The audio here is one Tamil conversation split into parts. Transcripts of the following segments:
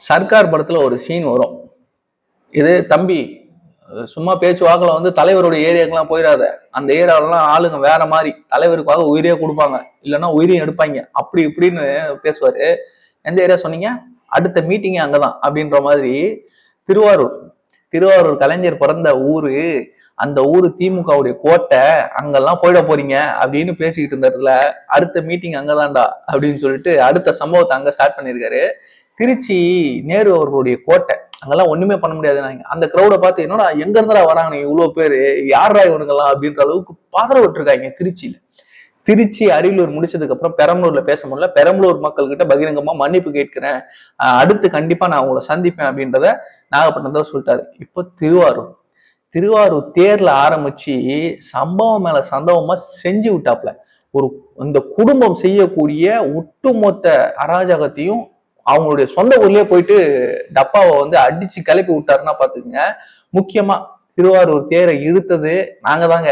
சர்க்கார் படத்துல ஒரு சீன் வரும். இது தம்பி சும்மா பேச்சு வந்து தலைவரோட ஏரியாக்கெல்லாம் போயிடாத அந்த ஏரியாவிலலாம் ஆளுங்க வேற மாதிரி. தலைவருக்காக உயிரே கொடுப்பாங்க. இல்லைன்னா உயிரையும் எடுப்பாங்க. அப்படி இப்படின்னு பேசுவார். எந்த ஏரியா சொன்னீங்க? அடுத்த மீட்டிங்கே அங்கே தான் அப்படின்ற மாதிரி திருவாரூர். திருவாரூர் கலைஞர் பிறந்த ஊர் அந்த ஊர் திமுகவுடைய கோட்டை அங்கெல்லாம் போயிட போறீங்க அப்படின்னு பேசிக்கிட்டு இருந்ததுல அடுத்த மீட்டிங் அங்கதான்டா அப்படின்னு சொல்லிட்டு அடுத்த சம்பவத்தை அங்க ஸ்டார்ட் பண்ணியிருக்காரு. திருச்சி நேரு அவர்களுடைய கோட்டை. அங்கெல்லாம் ஒண்ணுமே பண்ண முடியாது. அந்த கிரௌட பார்த்து என்னடா எங்க இருந்தா வராங்க இவ்வளவு பேரு? யாரா இவனுங்கலாம் அப்படின்ற அளவுக்கு பாதர விட்டுருக்காங்க திருச்சியில. திருச்சி அரியலூர் முடிச்சதுக்கு அப்புறம் பெரம்பலூர்ல பேச முடியல. பெரம்பலூர் மக்கள் கிட்ட பகிரங்கமா மன்னிப்பு கேட்கிறேன். அடுத்து கண்டிப்பா நான் உங்களை சந்திப்பேன் அப்படின்றத நாகப்பட்டினம் தான் சொல்லிட்டாரு. இப்போ திருவாரூர். திருவாரூர் தேர்ல ஆரம்பிச்சு சம்பவம் மேல சம்பவமா செஞ்சு விட்டாப்ல. ஒரு இந்த குடும்பம் செய்யக்கூடிய ஒட்டுமொத்த அராஜகத்தையும் அவங்களுடைய சொந்த ஊர்லயே போயிட்டு டப்பாவை வந்து அடிச்சு கிளப்பி விட்டாருன்னா பாத்துக்கங்க முக்கியமா திருவாரூர் தேரை இழுத்தது நாங்க தாங்க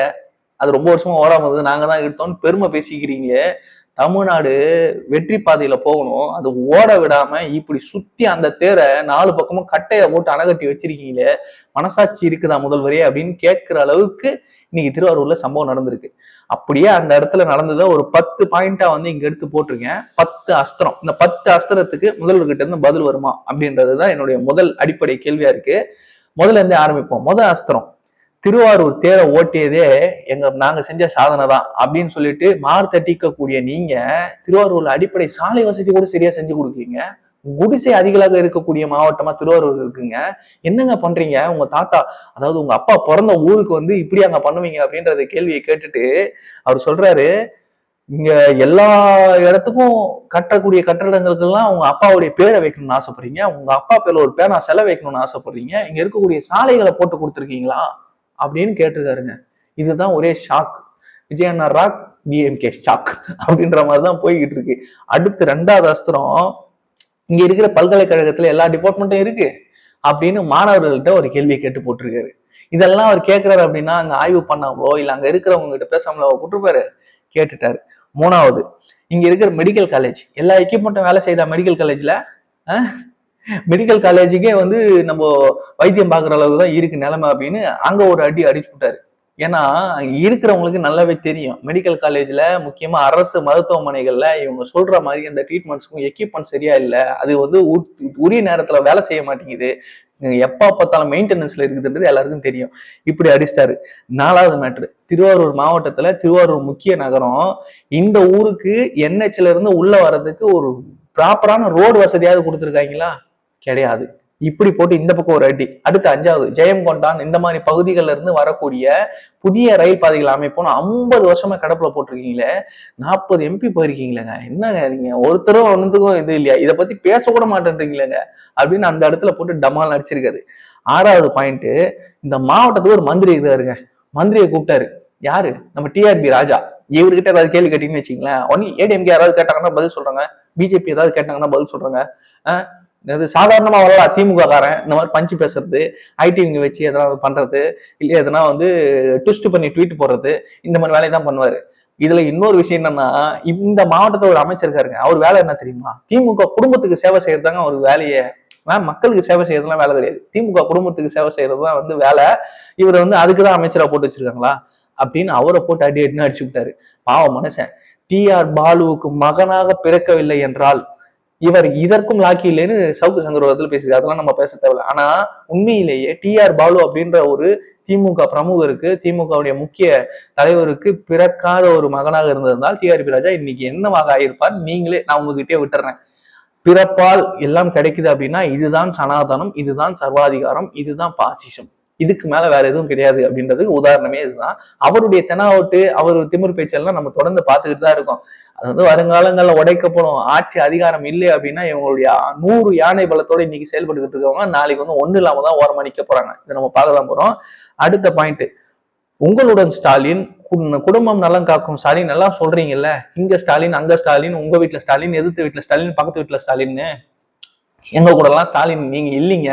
அது ரொம்ப வருஷமா ஓடாம இருந்தது. நாங்க தான் இழுத்தோம்னு பெருமை பேசிக்கிறீங்களே. தமிழ்நாடு வெற்றி பாதையில போகணும். அது ஓட விடாம இப்படி சுத்தி அந்த தேரை நாலு பக்கமும் கட்டையை போட்டு அணகட்டி வச்சிருக்கீங்களே. மனசாட்சி இருக்குதா முதல்வரே அப்படின்னு கேட்கிற அளவுக்கு இன்னைக்கு திருவாரூர்ல சம்பவம் நடந்திருக்கு. அப்படியே அந்த இடத்துல நடந்ததை ஒரு பத்து பாயிண்டா வந்து இங்க எடுத்து போட்டிருக்கேன். பத்து அஸ்திரம். இந்த பத்து அஸ்திரத்துக்கு முதல்வர்கிட்ட இருந்து பதில் வருமா? அப்படின்றதுதான் என்னுடைய முதல் அடிப்படை கேள்வியா இருக்கு. முதல்ல இருந்தே ஆரம்பிப்போம். முதல் அஸ்திரம். திருவாரூர் தேரை ஓட்டியதே எங்க நாங்க செஞ்ச சாதனை தான் அப்படின்னு சொல்லிட்டு மார் தட்டிக்கக்கூடிய நீங்க திருவாரூர்ல அடிப்படை சாலை வசதி கூட சரியா செஞ்சு கொடுக்குறீங்க குடிசை அதிகளாக இருக்கக்கூடிய மாவட்டமா திருவாரூர் இருக்குங்க. என்னங்க பண்றீங்க? உங்க தாத்தா அதாவது உங்க அப்பா பிறந்த ஊருக்கு வந்து இப்படி அங்க பண்ணுவீங்க அப்படின்றத கேள்வியை கேட்டுட்டு அவர் சொல்றாரு இங்க எல்லா இடத்துக்கும் கட்டக்கூடிய கட்டடங்களுக்கெல்லாம் உங்க அப்பாவுடைய பேரை வைக்கணும்னு ஆசைப்படுறீங்க. உங்க அப்பா பேர்ல ஒரு பேனா செலை வைக்கணும்னு ஆசைப்படுறீங்க. இங்க இருக்கக்கூடிய சாலைகளை போட்டு கொடுத்துருக்கீங்களா? அப்படின்னு கேட்டிருக்காருங்க. இதுதான் ஒரே ஷாக் விஜயண்ணா ராக் டிஎம்கே ஷாக் அப்படின்ற மாதிரி தான் போய்கிட்டு இருக்கு. அடுத்து ரெண்டாவது அஸ்திரம் இங்க இருக்கிற பல்கலைக்கழகத்துல எல்லா டிபார்ட்மெண்ட்டும் இருக்கு அப்படின்னு மாணவர்கள்ட்ட ஒரு கேள்வியை கேட்டு போட்டிருக்காரு. இதெல்லாம் அவர் கேட்கிறாரு அப்படின்னா அங்க ஆய்வு பண்ணாமலோ இல்ல அங்க இருக்கிறவங்க கிட்ட பேசாமலோ விட்டுருப்பாரு கேட்டுட்டாரு. மூணாவது இங்க இருக்கிற மெடிக்கல் காலேஜ் எல்லா எக்யூப்மெண்ட்டும் வேலை செய்தா மெடிக்கல் காலேஜ்ல மெடிக்கல் காலேஜுக்கே வந்து நம்ம வைத்தியம் பார்க்குற அளவுக்கு தான் இருக்கு நிலைமை அப்படின்னு அங்க ஒரு அடி அடிச்சு விட்டாரு ஏன்னா இருக்கிறவங்களுக்கு நல்லாவே தெரியும். மெடிக்கல் காலேஜில் முக்கியமாக அரசு மருத்துவமனைகளில் இவங்க சொல்கிற மாதிரி அந்த ட்ரீட்மெண்ட்ஸ்க்கும் எக்யூப்மெண்ட் சரியா இல்லை. அது வந்து உரிய நேரத்தில் வேலை செய்ய மாட்டேங்குது. எப்போ பார்த்தாலும் மெயின்டெனன்ஸில் இருக்குதுன்றது எல்லாருக்கும் தெரியும். இப்படி அடிச்சிட்டாரு. நாலாவது மேட்ரு திருவாரூர் மாவட்டத்தில் திருவாரூர் முக்கிய நகரம். இந்த ஊருக்கு என்ஹெச்ல இருந்து உள்ள வர்றதுக்கு ஒரு ப்ராப்பரான ரோடு வசதியாவது கொடுத்துருக்காங்களா? கிடையாது. இப்படி போட்டு இந்த பக்கம் ஒரு அடி. அடுத்து அஞ்சாவது ஜெயங்கொண்டான் இந்த மாதிரி பகுதிகள்ல இருந்து வரக்கூடிய புதிய ரயில் பாதைகள் அமைப்போம் ஐம்பது வருஷமா கடப்புல போட்டிருக்கீங்களே நாற்பது எம்பி போயிருக்கீங்களேங்க. என்னங்க நீங்க? ஒருத்தரும் ஒன்றுத்துக்கும் இது இல்லையா? இதை பத்தி பேசக்கூட மாட்டேன்றீங்களேங்க. அப்படின்னு அந்த இடத்துல போட்டு டமால் அடிச்சிருக்காரு ஆறாவது பாயிண்ட் இந்த மாவட்டத்துக்கு ஒரு மந்திரி இருக்காருங்க மந்திரியை கூப்பிட்டாரு. யாரு? நம்ம டிஆர்பி ராஜா. இவர்கிட்ட ஏதாவது கேள்வி கேட்டீங்கன்னு வச்சுங்களேன் ஒன்னு ஏடிஎம்கே யாராவது கேட்டாங்கன்னா பதில் சொல்றாங்க. பிஜேபி ஏதாவது கேட்டாங்கன்னா பதில் சொல்றாங்க. அது சாதாரணமாக சாதாரணமா வரலாம் திமுக காரன் இந்த மாதிரி பஞ்சு பேசுறது ஐடிவிங்க வச்சு எதனா பண்ணுறது இல்லை எதனா வந்து ட்விஸ்ட் பண்ணி ட்வீட் போடுறது இந்த மாதிரி வேலையை தான் பண்ணுவார். இதில் இன்னொரு விஷயம் என்னன்னா இந்த மாவட்டத்தில் ஒரு அமைச்சர் இருக்காருங்க. அவர் வேலை என்ன தெரியுமா? திமுக குடும்பத்துக்கு சேவை செய்யறதாங்க அவர் வேலையை. மேம் மக்களுக்கு சேவை செய்யறதுலாம் வேலை கிடையாது. திமுக குடும்பத்துக்கு சேவை செய்யறது தான் வந்து வேலை. இவர் வந்து அதுக்கு தான் அமைச்சராக போட்டு வச்சிருக்காங்களா? அப்படின்னு அவரை போட்டு அடி அடின்னு அடிச்சு விட்டாரு. பாவம் மனுஷன். டிஆர் பாலுவுக்கு மகனாக பிறக்கவில்லை என்றால் இவர் இதற்கும் லாக்கி இல்லைன்னு சவுக்கு சங்கரோதத்தில் பேசுறாரு அதெல்லாம் நம்ம பேச தேவையில்ல. ஆனா உண்மையிலேயே டிஆர் பாலு அப்படின்ற ஒரு திமுக பிரமுகருக்கு திமுகவுடைய முக்கிய தலைவருக்கு பிறக்காத ஒரு மகனாக இருந்திருந்தால் டிஆர்பி ராஜா இன்னைக்கு என்னவாக ஆயிருப்பார்? நீங்களே நான் உங்ககிட்டயே விட்டுறேன். பிறப்பால் எல்லாம் கிடைக்குது அப்படின்னா இதுதான் சனாதனம் இதுதான் சர்வாதிகாரம் இதுதான் பாசிசம். இதுக்கு மேல வேற எதுவும் கிடையாது அப்படின்றதுக்கு உதாரணமே இதுதான். அவருடைய தெனாவட்டு அவர் திமிர் பேச்செல்லாம் நம்ம தொடர்ந்து பார்த்துக்கிட்டு தான் இருக்கோம். அது வந்து வருங்காலங்கள்ல உடைக்கப்படும். ஆட்சி அதிகாரம் இல்லை அப்படின்னா இவங்களுடைய நூறு யானை பலத்தோட இன்னைக்கு செயல்பட்டுக்கிட்டு இருக்கவங்க நாளைக்கு வந்து ஒண்ணு இல்லாம தான் ஓரமா நிக்க போறாங்க. இதை நம்ம பார்க்க தான் போறோம். அடுத்த பாயிண்ட் உங்களுடன் ஸ்டாலின் குடும்பம் நலம் காக்கும் ஸ்டாலின் எல்லாம் சொல்றீங்கல்ல. இங்க ஸ்டாலின் அங்க ஸ்டாலின் உங்க வீட்டுல ஸ்டாலின் எதிர்த்து வீட்டுல ஸ்டாலின் பக்கத்து வீட்டுல ஸ்டாலின்னு. எங்க கூட எல்லாம் ஸ்டாலின் நீங்க இல்லைங்க.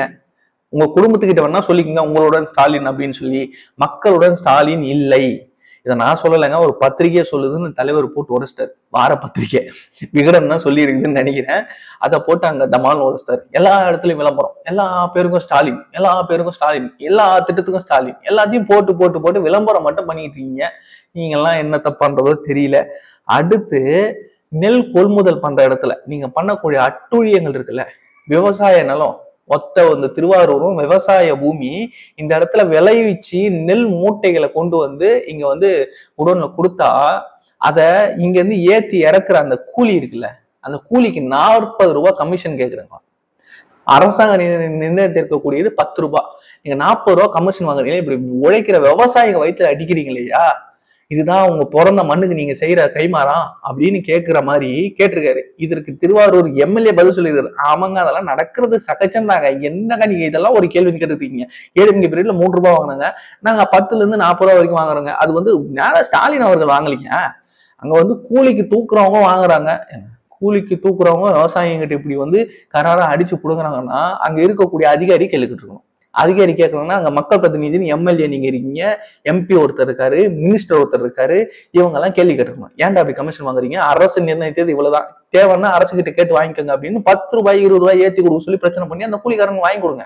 உங்க குடும்பத்துக்கிட்ட வேணா சொல்லிக்கங்க உங்களுடன் ஸ்டாலின் அப்படின்னு சொல்லி. மக்களுடன் ஸ்டாலின் இல்லை. இதை நான் சொல்லலைங்க ஒரு பத்திரிகையை சொல்லுதுன்னு தலைவர் போட்டு உடச்சிட்டாரு. வார பத்திரிகை. விகடன் தான் சொல்லி நினைக்கிறேன். அதை போட்டு அங்க தமால் உடச்சிட்டாரு. எல்லா இடத்துலயும் விளம்பரம். எல்லா பேருக்கும் ஸ்டாலின் எல்லா பேருக்கும் ஸ்டாலின் எல்லா திட்டத்துக்கும் ஸ்டாலின். எல்லாத்தையும் போட்டு போட்டு போட்டு விளம்பரம் மட்டும் பண்ணிட்டு இருக்கீங்க. நீங்க எல்லாம் என்னத்த பண்றதோ தெரியல. அடுத்து நெல் கொள்முதல் பண்ற இடத்துல நீங்க பண்ணக்கூடிய அட்டுழியங்கள் இருக்குல்ல. விவசாய நிலம் மொத்த இந்த திருவாரூரும் விவசாய பூமி இந்த இடத்துல விளைவிச்சு நெல் மூட்டைகளை கொண்டு வந்து இங்க வந்து உடனே கொடுத்தா அதை இங்க இருந்து ஏத்தி இறக்குற அந்த கூலி இருக்குல்ல அந்த கூலிக்கு நாற்பது ரூபாய் கமிஷன் கேட்குறாங்க அரசாங்க நிர்~ நிர்ணயித்திருக்கக்கூடியது பத்து ரூபாய். நீங்க நாற்பது ரூபாய் கமிஷன் வாங்குறீங்க இப்படி உழைக்கிற விவசாயிங்க வயிற்றுல அடிக்கிறீங்க இல்லையா? இதுதான் உங்க பிறந்த மண்ணுக்கு நீங்க செய்யற கைமாறா அப்படின்னு கேட்கிற மாதிரி கேட்டிருக்காரு. இதற்கு திருவாரூர் எம்எல்ஏ பதில் சொல்லியிருக்காரு. ஆமாங்க அதெல்லாம் நடக்கிறது சகஜம்தாங்க. என்னங்க நீங்க இதெல்லாம் ஒரு கேள்வி கேட்டுருக்கீங்க? ஏடிஎம்கே பீரியட்ல மூணு ரூபாய் வாங்கினாங்க. நாங்க பத்துல இருந்து நாற்பது ரூபாய் வரைக்கும் வாங்குறோங்க. அது வந்து நேரம் ஸ்டாலின் அவர்கள் வாங்கலீங்க. அங்க வந்து கூலிக்கு தூக்குறவங்க வாங்குறாங்க. கூலிக்கு தூக்குறவங்க விவசாயிங்கிட்ட இப்படி வந்து கராரா அடிச்சு புடுங்குறாங்கன்னா அங்க இருக்கக்கூடிய அதிகாரி கேள்விக்கிட்டு இருக்கணும் அதிகாரி கேட்கணும்னா அங்கே மக்கள் பிரதிநிதினு எம்எல்ஏ நீங்கள் இருக்கீங்க எம்பி ஒருத்தர் இருக்காரு மினிஸ்டர் ஒருத்தர் இருக்காரு இவங்கெல்லாம் கேள்வி கேட்டுக்கணும் ஏன்டா அப்படி கமிஷன் வாங்குறீங்க? அரசு நிர்ணயித்தது இவ்வளோதான் தேவைன்னா அரசு கிட்ட கேட்டு வாங்கிக்கோங்க அப்படின்னு பத்து ரூபாய் இருபது ரூபாய் ஏற்றி கொடுக்க சொல்லி பிரச்சனை பண்ணி அந்த கூலிக்காரங்க வாங்கி கொடுங்க.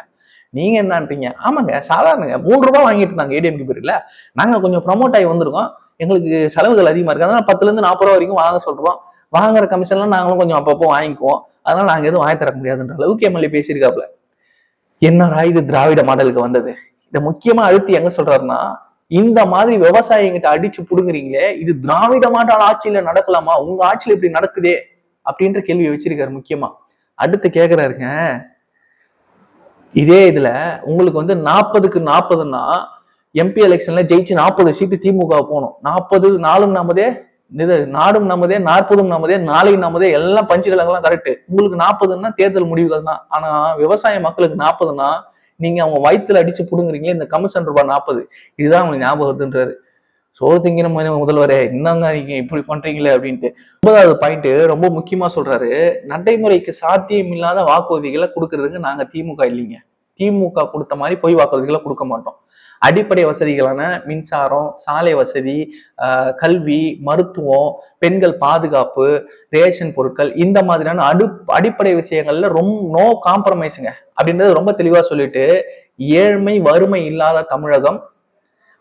நீங்க என்னன்றீங்க? ஆமாங்க சாதாரணங்க. மூணு ரூபாய் வாங்கிட்டு இருந்தாங்க ஏடிஎம்கே பேர்ல நாங்க கொஞ்சம் ப்ரமோட் ஆகி வந்திருக்கோம். எங்களுக்கு செலவுகள் அதிகமா இருக்கு. அதனால பத்துல இருந்து நாற்பது ரூபா வரைக்கும் வாங்க சொல்றோம். வாங்குற கமிஷன்லாம் நாங்களும் கொஞ்சம் அப்பப்போ வாங்கிக்குவோம். அதனால நாங்க எதுவும் வாங்கி தர முடியாதுன்ற அளவுக்கு எம்எல்ஏ பேசியிருக்காப்ல என்னடா இது திராவிட மாடலுக்கு வந்தது? இதை முக்கியமா அழுத்தி எங்க சொல்றாருன்னா இந்த மாதிரி விவசாயிங்கிட்ட அடிச்சு புடுங்குறீங்களே இது திராவிட மாடல் ஆட்சியில நடக்கலாமா? உங்க ஆட்சியில இப்படி நடக்குதே? அப்படின்ற கேள்வியை வச்சிருக்காரு முக்கியமா. அடுத்து கேக்குறாருங்க இதே இதுல உங்களுக்கு வந்து நாற்பதுக்கு நாற்பதுன்னா எம்பி எலெக்ஷன்ல ஜெயிச்சு நாற்பது சீட்டு திமுக போகணும். நாற்பது நாலும் நாற்பதே இது நாடும் நமதே நாற்பதும் நமதே நாளையும் நமதே எல்லாம் பஞ்சுகளெல்லாம் கரெக்ட் உங்களுக்கு நாற்பதுன்னா தேர்தல் முடிவுகள் தான். ஆனா விவசாய மக்களுக்கு நாற்பதுன்னா நீங்க அவங்க வயிற்றுல அடிச்சு புடுங்குறீங்களே இந்த கமிஷன் ரூபாய் நாற்பது. இதுதான் அவங்களுக்கு ஞாபகத்துன்றாரு சோறு திங்கிற முதல்வரே என்னங்க நீங்க இப்படி பண்றீங்களே அப்படின்ட்டு. ஒன்பதாவது பாயிண்ட் ரொம்ப முக்கியமா சொல்றாரு. நடைமுறைக்கு சாத்தியம் இல்லாத வாக்குறுதிகளை கொடுக்கறதுக்கு நாங்க திமுக இல்லைங்க. திமுக கொடுத்த மாதிரி பொய் வாக்குறுதிகளை கொடுக்க மாட்டோம். அடிப்படை வசதிகளான மின்சாரம் சாலை வசதி ஆஹ் கல்வி மருத்துவம் பெண்கள் பாதுகாப்பு ரேஷன் பொருட்கள் இந்த மாதிரியான அடு அடிப்படை விஷயங்கள்ல ரொம்ப நோ காம்ப்ரமைஸுங்க அப்படின்றது ரொம்ப தெளிவா சொல்லிட்டு ஏழ்மை வறுமை இல்லாத தமிழகம்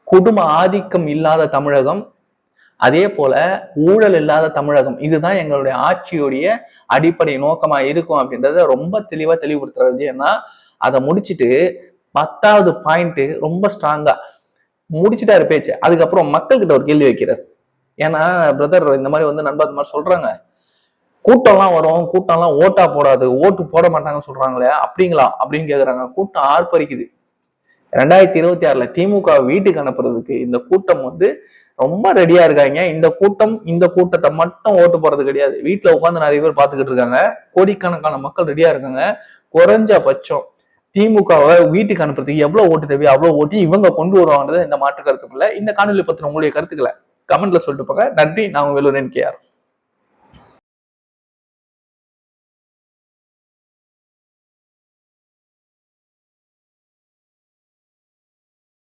குடும்ப ஆதிக்கம் இல்லாத தமிழகம் அதே போல ஊழல் இல்லாத தமிழகம். இதுதான் எங்களுடைய ஆட்சியுடைய அடிப்படை நோக்கமா இருக்கும் அப்படின்றத ரொம்ப தெளிவா தெளிவுபடுத்துறது ஏன்னா அதை முடிச்சிட்டு பத்தாவது பாயிண்ட் ரொம்ப ஸ்ட்ராங்கா முடிச்சுட்டாரு பேச்சு. அதுக்கப்புறம் மக்கள்கிட்ட ஒரு கேள்வி வைக்கிறார். ஏன்னா பிரதர் இந்த மாதிரி வந்து நண்பர் இந்த மாதிரி சொல்றாங்க. கூட்டம்லாம் வரும் கூட்டம்லாம் ஓட்டா போடாது ஓட்டு போட மாட்டாங்கன்னு சொல்றாங்களே அப்படிங்களா? அப்படின்னு கேக்குறாங்க. கூட்டம் ஆர்ப்பரிக்குது. ரெண்டாயிரத்தி இருபத்தி ஆறுல திமுக வீட்டுக்கு அனுப்புறதுக்கு இந்த கூட்டம் வந்து ரொம்ப ரெடியா இருக்காங்க. இந்த கூட்டம் இந்த கூட்டத்தை மட்டும் ஓட்டு போறது கிடையாது. வீட்டுல உட்காந்து நிறைய பேர் பாத்துக்கிட்டு இருக்காங்க. கோடிக்கணக்கான மக்கள் ரெடியா இருக்காங்க. குறைஞ்சபட்சம் திமுகவை வீட்டுக்கு அனுப்புறதுக்கு எவ்வளவு ஓட்டு தேவையோ அவ்வளவு ஓட்டி இவங்க கொண்டு வருவாங்கன்றது இந்த மாற்று கருத்துக்குள்ள இந்த காணொலி பத்தின உங்களுடைய கருத்துக்களை கமெண்ட்ல சொல்லிட்டு போங்க. நன்றி. நான் வேலூரன் கேஆர்